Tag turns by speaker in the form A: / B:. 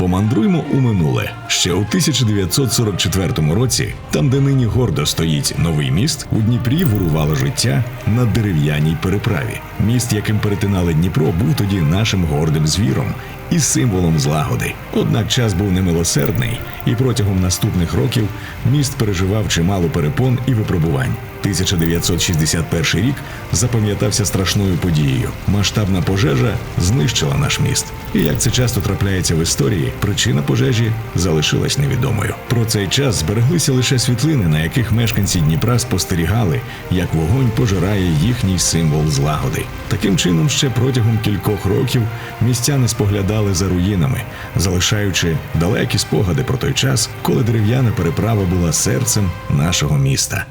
A: Помандруймо у минуле. Ще у 1944 році, там, де нині гордо стоїть новий міст, у Дніпрі вирувало життя на дерев'яній переправі. Міст, яким перетинали Дніпро, був тоді нашим гордим звіром і символом злагоди. Однак час був немилосердний, і протягом наступних років міст переживав чимало перепон і випробувань. 1961 рік запам'ятався страшною подією. Масштабна пожежа знищила наш міст. І як це часто трапляється в історії, причина пожежі залишилась невідомою. Про цей час збереглися лише світлини, на яких мешканці Дніпра спостерігали, як вогонь пожирає їхній символ злагоди. Таким чином, ще протягом кількох років містяни споглядали за руїнами, залишаючи далекі спогади про той час, коли дерев'яна переправа була серцем нашого міста.